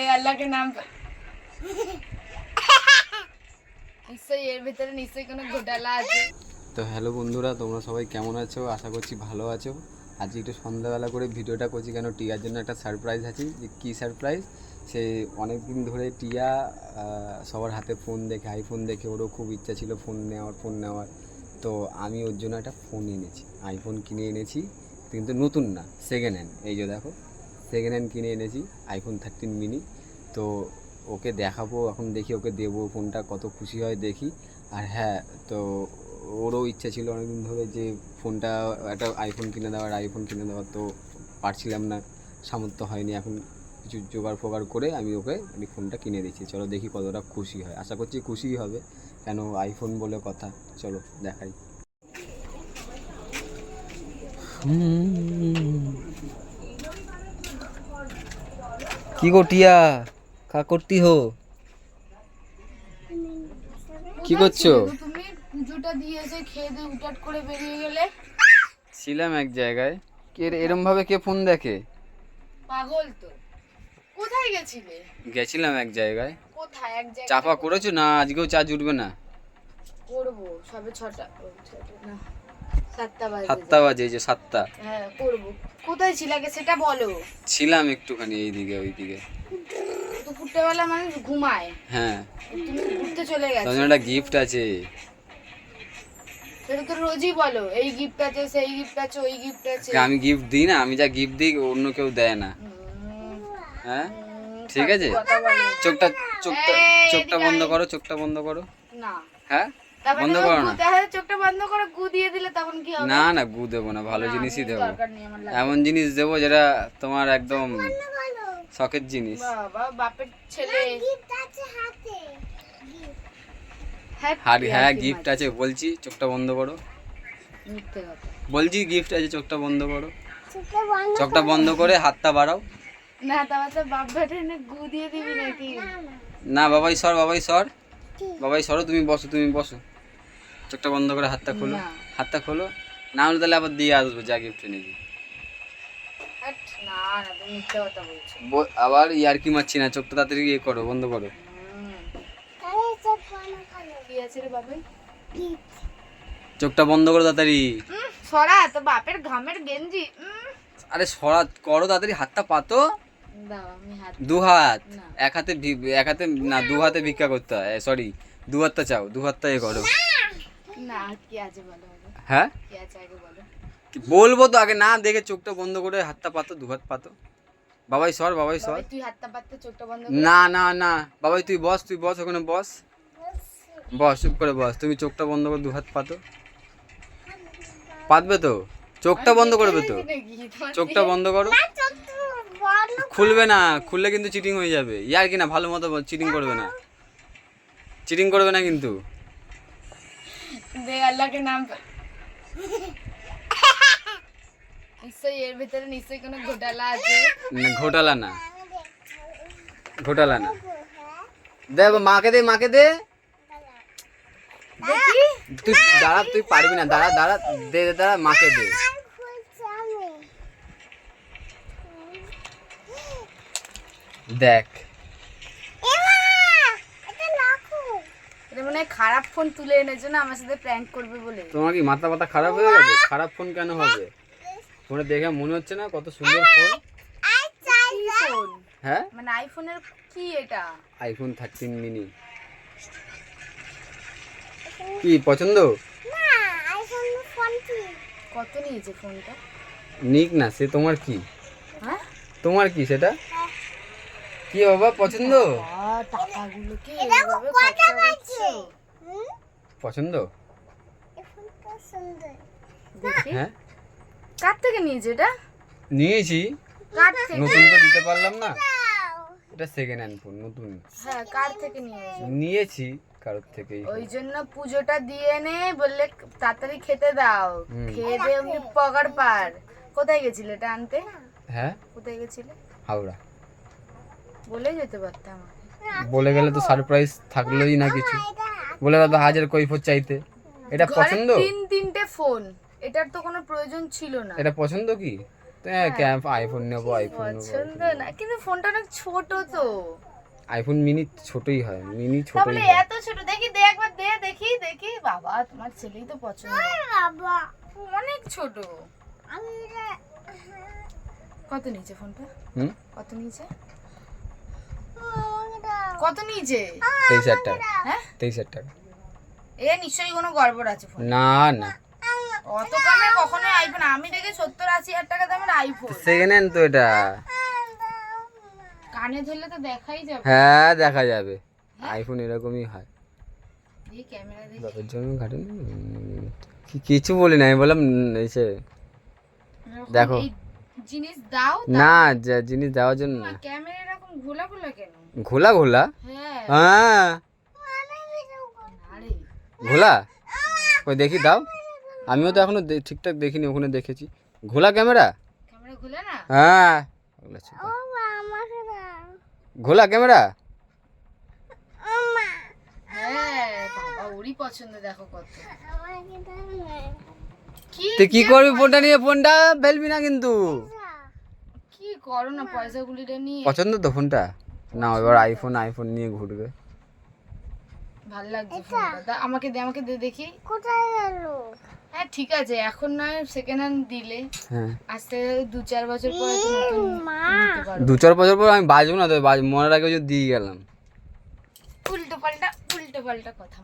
দে আল্লাহ কে নাম নিশ্চয়ই এর ভিতরে নিশ্চয়ই কোনো ঘোটালা আছে তো হ্যালো বন্ধুরা তোমরা সবাই কেমন আছো? আশা করছি ভালো আছো। আজকে একটু সন্ধ্যাবেলা করে ভিডিওটা করছি কেন? টিয়ার জন্য একটা সারপ্রাইজ আছে। যে কী সারপ্রাইজ সে অনেক দিন ধরে টিয়া সবার হাতে ফোন দেখে আইফোন দেখে ওরও খুব ইচ্ছা ছিল ফোন নেওয়ার ফোন নেওয়ার। তো আমি ওর জন্য একটা ফোন এনেছি। আইফোন কিনে এনেছি কিন্তু নতুন না সেকেন্ড হ্যান্ড এই যে দেখো সেকেন্ড হ্যান্ড কিনে এনেছি আইফোন থার্টিন মিনি তো ওকে দেখাবো, এখন দেখি ওকে দেবো ফোনটা কত খুশি হয় দেখি। আর হ্যাঁ তো ওরও ইচ্ছা ছিল অনেকদিন ধরে যে ফোনটা একটা আইফোন কিনে দেওয়ার আইফোন কিনে দেওয়ার, তো পারছিলাম না। সামর্থ্য হয়নি এখন কিছু জোগাড় ফোগাড় করে আমি ওকে আমি ফোনটা কিনে দিচ্ছি। চলো দেখি কতটা খুশি হয়। আশা করছি খুশিই হবে, কেন আইফোন বলে কথা। চলো দেখাই। কি গো টিয়া? কা করতি হো। কি করছ? তুমি পুজোটা দিয়ে এসে খেয়ে দিয়ে উটাট করে বেরিয়ে গেলে। ছিলাম এক জায়গায়। কে এরম ভাবে কে ফোন দেখে? পাগল তো। কোথায় গেছিলে? গেছিলাম এক জায়গায়। কোথায়? এক জায়গায় চাপা করেছ না? আজকেও চা জুটবে না। করব। সবে ছটা। ছটা না। সাতটা বাজে। এই যে সাতটা। হ্যাঁ করব। কোথায় ছিল আগে সেটা বলো। ছিলাম একটুখানি এইদিকে ওইদিকে। দুপুরটা বেলা মানুষ ঘুমায়। হ্যাঁ। তুমি ঘুরতে চলে গেছো। জন্য একটা গিফট আছে। সেটা তো রোজই বলো এই গিফট আছে সেই গিফট আছে ওই গিফট আছে। আমি গিফট দিই না আমি যা গিফট দিই অন্য কেউ দেয় না। হ্যাঁ? ঠিক আছে? চোখটা চোখটা চোখটা বন্ধ করো চোখটা বন্ধ করো। না। হ্যাঁ? বন্ধ করো না। গু দেওয়া চোখটা বন্ধ করে গু দিয়ে দিলে তখন কি হবে? না না গু দেবো না ভালো জিনিসই দেবো। এমন জিনিস দেবো যেটা তোমার একদম শখের জিনিস। বাবা বাপের ছেলে। হ্যাঁ হ্যাঁ গিফট আছে বলছি চোখটা বন্ধ করো। বলছি গিফট আছে চোখটা বন্ধ করো। চোখটা বন্ধ করে। হাতটা বাড়াও। না তারপর বাপ বেটা গু দিয়ে দিবি নাকি? না বাবাই সর বাবাই সর। বাবাই সরো তুমি বসো তুমি বসো। চোখটা বন্ধ করে হাতটা খোলো। হাতটা খোলো। না হলে তাহলে আবার দিয়ে আসব যা গিফট এনেছি হাট, না না তুমি মিথ্যে কথা বলছো। ব- আবার ইয়ারকি মারছি না? চোখটা তাড়াতাড়ি ইয়ে করো বন্ধ করো। চোখটা বন্ধ করো তাড়াতাড়ি। সরা তো বাপের ঘামের গেঞ্জি। আরে সরা করো তাড়াতাড়ি হাতটা পাতো। দু হাত। এক হাতে এক হাতে না দু হাতে ভিক্ষা করতে হয় সরি দু হাতটা চাও দু হাতটা এ করো। না কি আছে বলো হ্যাঁ? কি আছে আগে বলো? বলব তো আগে না দেখে চোখটা বন্ধ করে হাতটা পাতো দু হাত পাতো। বাবাই সর বাবাই সর। তুই হাতটা পাততে চোখটা বন্ধ না না না। বাবাই তুই বস তুই বস ওখানে বস। বস চুপ করে বস। তুমি চোখটা বন্ধ করে দু হাত পাতো। পাতবে তো? চোখটা বন্ধ করবে তো? চোখটা বন্ধ করো। খুলবে না। খুললে কিন্তু চিটিং হয়ে যাবে। ইয়ার কি না ভালো মতো চিটিং করবে না। চিটিং করবে না কিন্তু। দে আল্লাহ নাম নিশ্চয়ই এর ভিতরে নিশ্চয়ই কোনো ঘোটালা আছে না ঘোটালা না ঘোটালা না দে মাকে দে মাকে দে তুই দাঁড়া তুই পারবি না দাঁড়া দাঁড়া দে দে দাঁড়া মাকে দে দেখ খারাপ ফোন তুলে এনেছো না আমার সাথে প্র্যাঙ্ক করবে বলে। তোমার কি মাথা মাথা খারাপ হয়ে গেছে? খারাপ ফোন কেন হবে? ফোনে দেখে মনে হচ্ছে না কত সুন্দর ফোন। কি হ্যাঁ? মানে আইফোনের কি এটা? আইফোন থার্টিন মিনি কি পছন্দ? কত নিয়েছে ফোনটা? নিক না সে তোমার কি? হ্যাঁ? তোমার কি সেটা? কি বাবা পছন্দ? টাকাগুলোকে এভাবে খরচা পছন্দ? দেখি। হ্যাঁ? কার থেকে নিয়েছে এটা? নিয়েছি। কার থেকে? নতুন তো দিতে পারলাম না। এটা সেকেন্ড হ্যান্ড ফোন নতুন। হ্যাঁ কার থেকে নিয়েছে? নিয়েছি কারোর থেকেই। ওই জন্য পুজোটা দিয়ে নে বললে তাড়াতাড়ি খেতে দাও। খেয়ে দে অমনি পগার পার কোথায় গেছিলে এটা আনতে? হ্যাঁ? কোথায় গেছিলে? হাওড়া। বলে যেতে পারতাম। বলে গেলে তো সারপ্রাইজ থাকলোই না কিছু। বলে তো হাজার কৈফত চাইতে। এটা পছন্দ? তিন তিনটে ফোন। এটার তো কোনো প্রয়োজন ছিল না। এটা পছন্দ কি? ক্যাম্প আইফোন নেব আইফোন নেব পছন্দ না? কিন্তু ফোনটা অনেক ছোট তো। আইফোন মিনি ছোটই হয় মিনি ছোটই তাহলে এত ছোট দেখি দে একবার দে দেখি দেখি। বাবা তোমার ছেলেই তো পছন্দ। বাবা। অনেক ছোট। আমি কত নিচে ফোনটা? হুম? কত নিচে কত নিচে তেইশ হাজার টাকা। হ্যাঁ? তেইশ হাজার টাকা। এ নিশ্চয়ই কোনো গড়বড় আছে ফোন না না। অত কমে কখনোই আইফোন আমি দেখে সত্তর আশি হাজার টাকা দামের আইফোন সেকেন্ড হ্যান্ড তো এটা। কানে ধরলে তো দেখাই যাবে। হ্যাঁ দেখা যাবে। আইফোন এরকমই হয়। বাপের জন্য ঘাটেন কিছু বলি না আমি বললাম এসে দেখো। জিনিস দাও না যা জিনিস দেওয়ার জন্য ক্যামেরা এরকম ঘোলা ঘোলা কেন? ঘোলা ঘোলা? হ্যাঁ। হ্যাঁ। ঘোলা? ওই দেখি দাও। আমিও তো এখনও ঠিকঠাক দেখিনি ওখানে দেখেছি। ঘোলা ক্যামেরা? ক্যামেরা ঘোলা হ্যাঁ। ঘোলা ক্যামেরা? হ্যাঁ বাবা ওরই পছন্দ দেখো কত। আমাকে দাও। না কি তুই কি করবি ফোনটা নিয়ে? ফোনটা ফেলবি না কিন্তু। কি করো না নিয়ে। পছন্দ তো ফোনটা? না এবার আইফোন আইফোন নিয়ে ঘুরবে। ভালো লাগছে ফোনটা আমাকে দে আমাকে দে দেখি। কোথায় গেল? হ্যাঁ ঠিক আছে এখন নয় সেকেন্ড হ্যান্ড দিলে। হ্যাঁ। আস্তে দু চার বছর পরে তো নতুন নিতে দু চার বছর পর আমি বাজবো না তো বাজ মনে রাখে যদি দিয়ে গেলাম। উল্টো পাল্টা উল্টো পাল্টা কথা